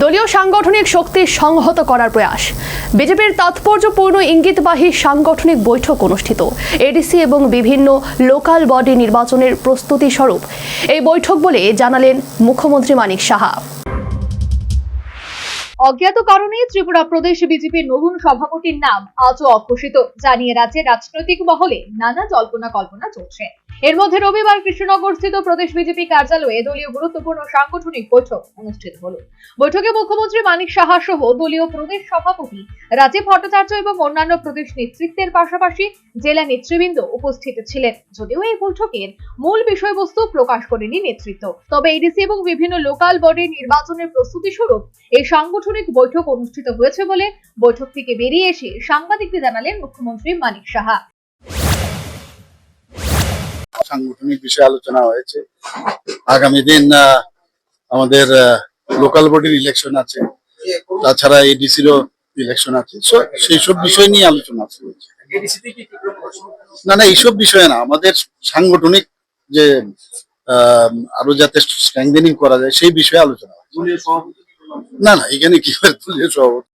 দলীয় সাংগঠনিক শক্তি সংহত করার প্রয়াস। বিজেপির তাৎপর্যপূর্ণ ইঙ্গিতবাহী সাংগঠনিক বৈঠক অনুষ্ঠিত। এডিসি এবং বিভিন্ন লোকাল বডি নির্বাচনের প্রস্তুতি স্বরূপ। এই বৈঠক বলে জানালেন মুখ্যমন্ত্রী মানিক সাহা। অজ্ঞাত কারণে ত্রিপুরা প্রদেশ বিজেপির নতুন সভাপতির নাম আজও অঘোষিত। জানিয়ে রাজ্যের রাজনৈতিক মহলে নানা জল্পনা কল্পনা চলছে। এর মধ্যে রবিবার কৃষ্ণনগর স্থিত প্রদেশ বিজেপি কার্যালয়ে দলীয় গুরুত্বপূর্ণ সাংগঠনিক বৈঠক অনুষ্ঠিত হলো। বৈঠকে মুখ্যমন্ত্রী মানিক সাহা সহ দলীয় প্রদেশ সভাপতি রাজীব ভট্টাচার্য এবং অন্যান্য প্রদেশ নেতৃত্বের পাশাপাশি জেলা নেতৃবৃন্দ উপস্থিত ছিলেন। যদিও এই বৈঠকের মূল বিষয়বস্তু প্রকাশ করেনি নেতৃত্ব। তবে এডিসি এবং বিভিন্ন লোকাল বডির নির্বাচনের প্রস্তুতি স্বরূপ এই সাংগঠনিক বৈঠক অনুষ্ঠিত হয়েছে বলে বৈঠক থেকে বেরিয়ে এসে সাংবাদিকদের জানালেন মুখ্যমন্ত্রী মানিক সাহা। সাংগঠনিক বিষয়ে আলোচনা হয়েছে। আগামী দিন আমাদের লোকাল বডির ইলেকশন আছে। তাছাড়া এডিসিরও ইলেকশন আছে। সেই সব বিষয় নিয়ে আলোচনা হয়েছে না না এইসব বিষয়ে না। আমাদের সাংগঠনিক যে আরও যাতে স্ট্রেংথেনিং করা যায় সেই বিষয়ে আলোচনা না না এখানে কি দলীয় সভাপতি।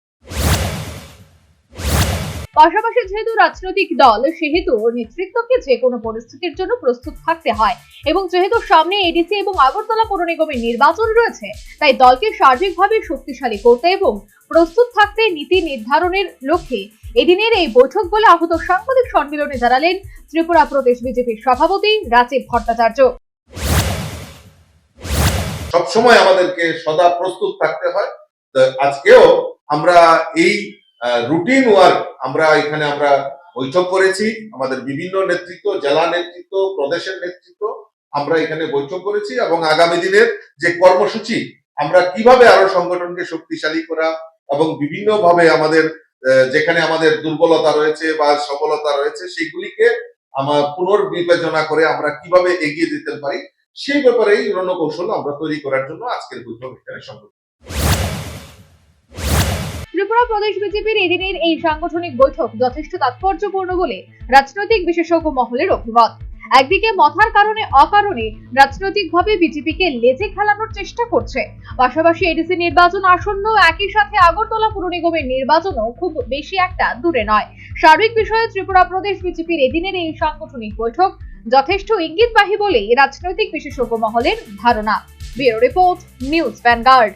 পাশাপাশি যেহেতু রাজনৈতিক দল, সেহেতু নেতৃত্বকে যে কোনো পরিস্থিতির জন্য প্রস্তুত থাকতে হয়। এবং যেহেতু সামনে এডিসি এবং আগরতলা পৌর নিগমের নির্বাচন রয়েছে, তাই দলকে সার্বিকভাবে শক্তিশালী করতে এবং প্রস্তুত থাকতে নীতি নির্ধারণের লক্ষ্যে এদিনের এই বৈঠক বলে আহত সাংবাদিক সম্মেলনে জানালেন ত্রিপুরা প্রদেশ বিজেপির সভাপতি রাজীব ভট্টাচার্য। সবসময় আমাদেরকে সদা প্রস্তুত থাকতে হয়। আজকেও আমরা এই রুটিন ওয়ার্ক আমরা এখানে আমরা বৈঠক করেছি। আমাদের বিভিন্ন নেতৃত্ব, জেলা নেতৃত্ব, প্রদেশের নেতৃত্ব আমরা এখানে বৈঠক করেছি এবং আগামী দিনের যে কর্মসূচি, আমরা কীভাবে আরও সংগঠনকে শক্তিশালী করা এবং বিভিন্ন ভাবে আমাদের যেখানে আমাদের দুর্বলতা রয়েছে বা সফলতা রয়েছে, সেগুলিকে আমার পুনর্বিবেচনা করে আমরা কীভাবে এগিয়ে যেতে পারি সেই ব্যাপারে এই রণকৌশল আমরা তৈরি করার জন্য আজকের বৈঠক এখানে সংগঠিত ত্রিপুরা প্রদেশ বিজেপির এদিনের এই সাংগঠনিক বৈঠক যথেষ্ট তাৎপর্যপূর্ণ বলে রাজনৈতিক বিশেষজ্ঞ মহলের অভিমত। একদিকে মথার কারণে অকারণে রাজনৈতিকভাবে বিজেপিকে লেজে খেলানোর চেষ্টা করছে। পাশাপাশি এডিসি নির্বাচন আসন্ন একই সাথে আগরতলা পুর নিগমের নির্বাচনও খুব বেশি একটা দূরে নয়। সার্বিক বিষয়ে ত্রিপুরা প্রদেশ বিজেপির এদিনের এই সাংগঠনিক বৈঠক যথেষ্ট ইঙ্গিতবাহী বলে রাজনৈতিক বিশেষজ্ঞ মহলের ধারণা। Bureau report, news vanguard.